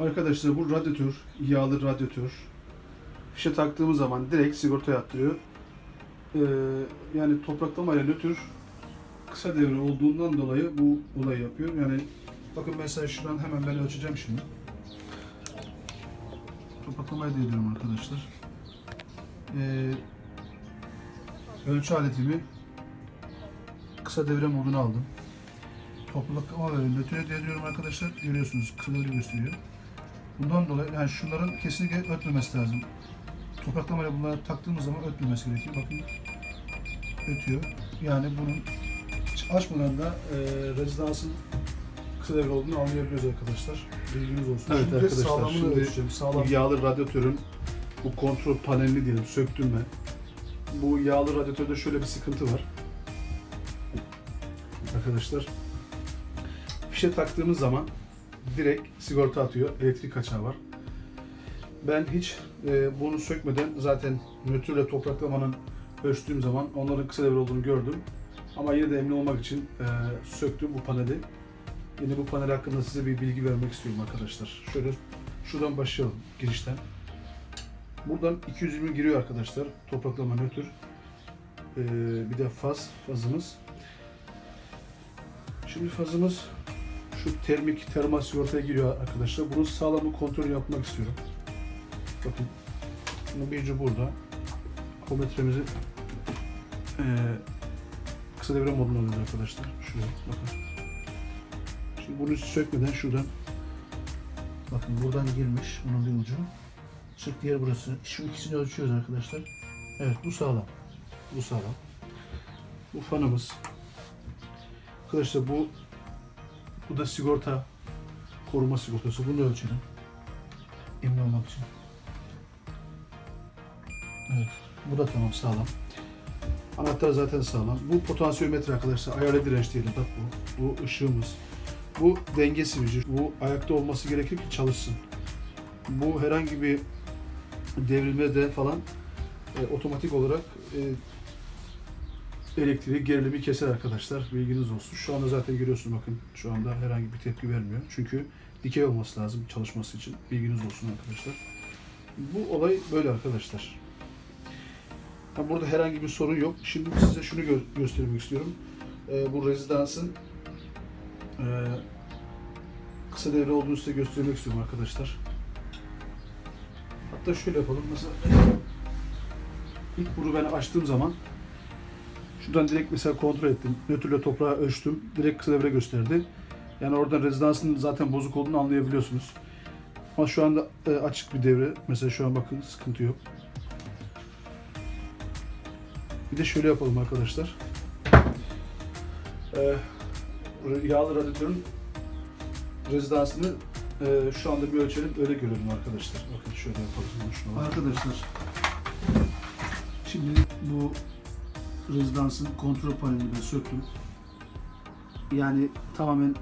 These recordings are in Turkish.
Arkadaşlar bu radyatör, yağlı radyatör. Fişe taktığımız zaman direkt sigortaya atlıyor. Ee, yani topraklama ile nötr kısa devre olduğundan dolayı bu olayı yapıyor. Yani bakın mesela şuradan hemen ben ölçeceğim şimdi. Topraklamayı da ediyorum arkadaşlar. Ee, ölçü aletimi kısa devre moduna aldım. Topraklama ve nötre de ediyorum arkadaşlar. Görüyorsunuz kısa devre gösteriyor. Bundan dolayı yani şunların kesinlikle ötmemesi lazım. Topraklamayla bunları taktığımız zaman ötmemesi gerekiyor. Bakın ötüyor. Yani bunun açmadan da e, rezidansın kısa devre olduğunu anlayabiliyoruz arkadaşlar. Bilginiz olsun. Evet Şimdi arkadaşlar, sağlamını şimdi ölçeceğim. Sağlam. Bu yağlı radyatörün bu kontrol panelini diyelim söktüm ben. Bu yağlı radyatörde şöyle bir sıkıntı var. Arkadaşlar fişe taktığımız zaman direkt sigorta atıyor. Elektrik kaçağı var. Ben hiç e, bunu sökmeden zaten nötrle topraklamanın ölçtüğüm zaman onların kısa devre olduğunu gördüm. Ama yine de emin olmak için e, söktüm bu paneli. Yine bu panel hakkında size bir bilgi vermek istiyorum arkadaşlar. Şöyle şuradan başlayalım girişten. Buradan 220 giriyor arkadaşlar. Topraklama nötr. Ee, bir de faz, fazımız. Şimdi fazımız şu termik termal sigortaya giriyor arkadaşlar. Bunun sağlamı kontrol yapmak istiyorum. Bakın. Bunun bir ucu burada. Kometremizi ee, kısa devre moduna alıyoruz arkadaşlar. Şuraya bakın. Şimdi bunu sökmeden şuradan Bakın buradan girmiş bunun bir ucu. Sırt diğer burası. Şu ikisini ölçüyoruz arkadaşlar. Evet bu sağlam. Bu sağlam. Bu fanımız. Arkadaşlar bu bu da sigorta koruma sigortası. Bunu ölçelim. Emin olmak için. Evet. Bu da tamam sağlam. Anahtar zaten sağlam. Bu potansiyometre arkadaşlar. Ayarlı direnç diyelim. Bak bu. Bu ışığımız. Bu denge switch'i. Bu ayakta olması gerekir ki çalışsın. Bu herhangi bir devrilme de falan e, otomatik olarak e, elektriği gerilimi keser arkadaşlar. Bilginiz olsun. Şu anda zaten görüyorsunuz bakın. Şu anda herhangi bir tepki vermiyor. Çünkü dikey olması lazım çalışması için. Bilginiz olsun arkadaşlar. Bu olay böyle arkadaşlar. Ha, burada herhangi bir sorun yok. Şimdi size şunu gö- göstermek istiyorum. Ee, bu rezidansın e, kısa devre olduğunu size göstermek istiyorum arkadaşlar. Hatta şöyle yapalım. Mesela ilk bunu ben açtığım zaman şuradan direkt mesela kontrol ettim. Nötrle toprağı ölçtüm. Direkt kısa devre gösterdi. Yani oradan rezidansın zaten bozuk olduğunu anlayabiliyorsunuz. Ama şu anda e, açık bir devre. Mesela şu an bakın sıkıntı yok. Bir de şöyle yapalım arkadaşlar. Ee, yağlı radyatörün rezidansını e, şu anda bir ölçelim öyle görelim arkadaşlar. Bakın şöyle yapalım. Şunu. Arkadaşlar şimdi bu rezidansın kontrol panelini ben söktüm. Yani tamamen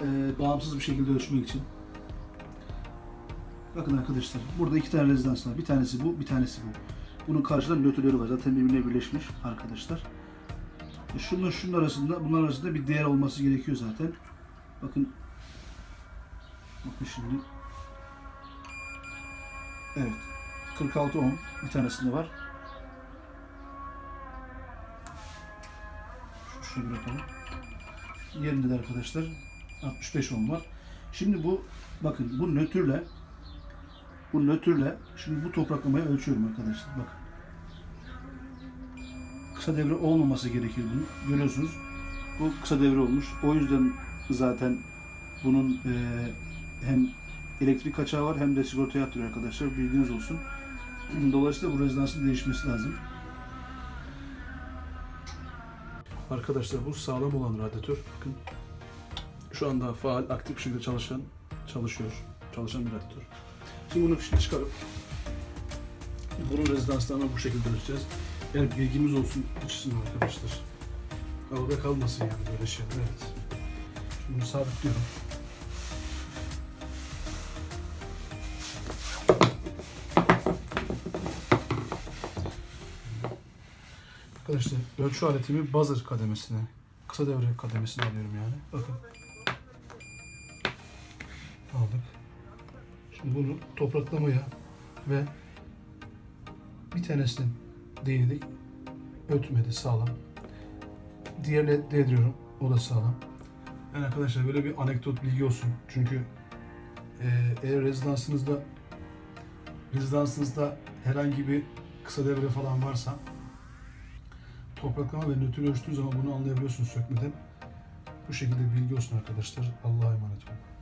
e, bağımsız bir şekilde ölçmek için. Bakın arkadaşlar burada iki tane rezidans var. Bir tanesi bu, bir tanesi bu. Bunun karşıda nötrleri var. Zaten birbirine birleşmiş arkadaşlar. E, Şunun şunun arasında, bunlar arasında bir değer olması gerekiyor zaten. Bakın Bakın şimdi Evet. 46 ohm bir tanesinde var. Şöyle bırakalım. Diğerinde de arkadaşlar 65 ohm var. Şimdi bu bakın bu nötrle bu nötrle şimdi bu topraklamayı ölçüyorum arkadaşlar. Bakın. Kısa devre olmaması gerekir bunun. Görüyorsunuz. Bu kısa devre olmuş. O yüzden zaten bunun eee, hem elektrik kaçağı var hem de sigorta yatırıyor arkadaşlar. Bilginiz olsun. Dolayısıyla bu rezidansın değişmesi lazım. Arkadaşlar bu sağlam olan radyatör. Bakın şu anda faal, aktif şekilde çalışan, çalışıyor. Çalışan bir radyatör. Şimdi bunu fişini çıkarıp bunun rezidanslarını bu şekilde ölçeceğiz. Yani bilgimiz olsun açısından arkadaşlar. Havada kalmasın yani böyle şey. Evet. Şimdi sabitliyorum. Arkadaşlar ölçü aletimi buzzer kademesine, kısa devre kademesine alıyorum yani. Bakın. Aldık. bunu topraklamaya ve bir tanesini değdik. Ötmedi sağlam. Diğerine değdiriyorum. O da sağlam. Yani arkadaşlar böyle bir anekdot bilgi olsun. Çünkü e, eğer rezidansınızda rezidansınızda herhangi bir kısa devre falan varsa topraklama ve nötr ölçtüğünüz zaman bunu anlayabiliyorsunuz sökmeden. Bu şekilde bilgi olsun arkadaşlar. Allah'a emanet olun.